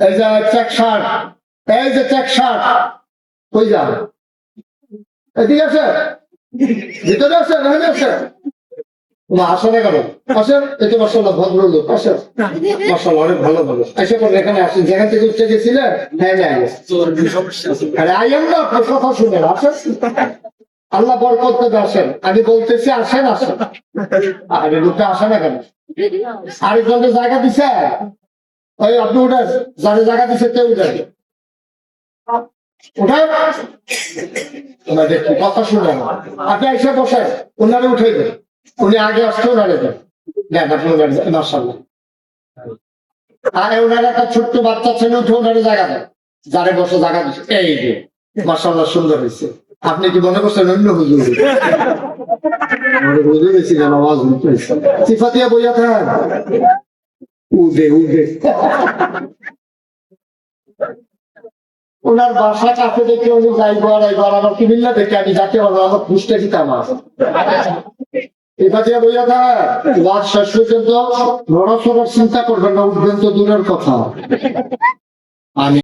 এই যে check shirt এই যে চেক কই এদিকে আছে ভিতরে আছে আছে না আসে না কেন? আসেন এই তো আসেন অনেক ভালো এসে পরে এখানে আসেন। যেখান থেকে উঠতে গেছিলেন হ্যাঁ হ্যাঁ আরে আইয়েন না আপনার কথা শুনেন, আসেন। আল্লাহ বরকত দেবে, আসেন। আমি বলতেছি, আসেন আসেন। আরে, লোকটা আসে না কেন? আরেকজনকে জায়গা দিছে? আপনি উঠেন যারে জায়গা দিছে কেউ উঠেন দেখি, কথা শুনে। আপনি এসে বসেন ওনারে উঠে দেন। উনি আগে আসতে ওনারে দেন। আপনি ওনারে একটা ছোট্ট বাচ্চা ছেলে উঠে ওনারে জায়গা দেন। যারে বসে জায়গা দিচ্ছে এই যে মার্শাল্লাহ সুন্দর হয়েছে। আপনি কি মনে করছেন অন্য হুজুর? হুজুর বইয়া থাক। উদে উদে। ওনার বাসা কাছে দেখে উনি যাইবো আর একবার আমার কিমিল্লা দেখে আমি যাতে পারব আমার পুষতে দিতাম বইয়া দা রাত শেষ পর্যন্ত নড়াচড়ার চিন্তা করবেন না, উঠবেন তো দূরের কথা। আমি